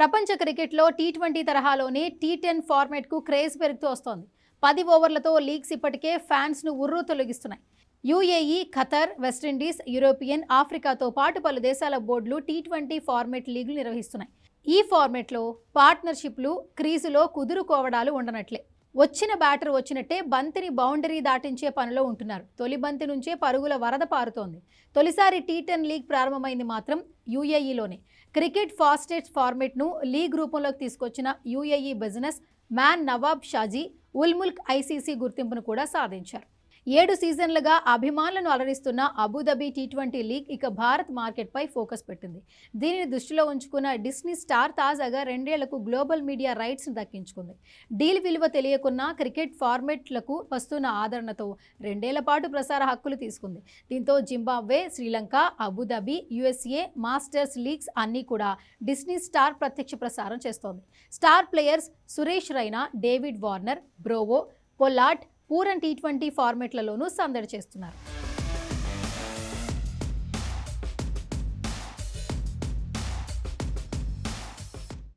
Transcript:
ప్రపంచ క్రికెట్లో T twenty తరహాలోనే టీ టెన్ ఫార్మాట్కు క్రేజ్ పెరుగుతూ వస్తోంది. పది ఓవర్లతో లీగ్స్ ఇప్పటికే ఫ్యాన్స్ను ఉర్రూ తొలగిస్తున్నాయి. UAE Qatar West Indies European ఆఫ్రికాతో పాటు పలు దేశాల బోర్డులు టీ ట్వంటీ ఫార్మేట్ లీగులు నిర్వహిస్తున్నాయి. ఈ ఫార్మేట్లో పార్ట్నర్షిప్లు క్రీజులో కుదురుకోవడాలు ఉండనట్లే. వచ్చిన బ్యాటర్ వచ్చినట్టే బంతిని బౌండరీ దాటించే పనిలో ఉంటున్నారు. తొలి బంతి నుంచే పరుగుల వరద పారుతోంది. తొలిసారి టీ టెన్ లీగ్ ప్రారంభమైంది మాత్రం యూఏఈలోనే. క్రికెట్ ఫాస్టెస్ట్ ఫార్మేట్ను లీగ్ రూపంలోకి తీసుకొచ్చిన UAE businessman Nawab Shaji Ulmulk ICC గుర్తింపును కూడా సాధించారు. ఏడు సీజన్లుగా అభిమానులను అలరిస్తున్న Abu Dhabi T twenty league ఇక భారత్ మార్కెట్పై ఫోకస్ పెట్టింది. దీనిని దృష్టిలో ఉంచుకున్న డిస్నీ స్టార్ తాజాగా రెండేళ్ళకు గ్లోబల్ మీడియా రైట్స్ను దక్కించుకుంది. డీల్ విలువ తెలియకున్న క్రికెట్ ఫార్మెట్లకు వస్తున్న ఆదరణతో రెండేళ్ళ పాటు ప్రసార హక్కులు తీసుకుంది. దీంతో Zimbabwe Sri Lanka Abu Dhabi USA masters leagues అన్నీ కూడా డిస్నీ స్టార్ ప్రత్యక్ష ప్రసారం చేస్తోంది. Star players Suresh Raina David Warner Bravo Pollard Pooran T twenty ఫార్మెట్లలోనూ సందడి చేస్తున్నారు.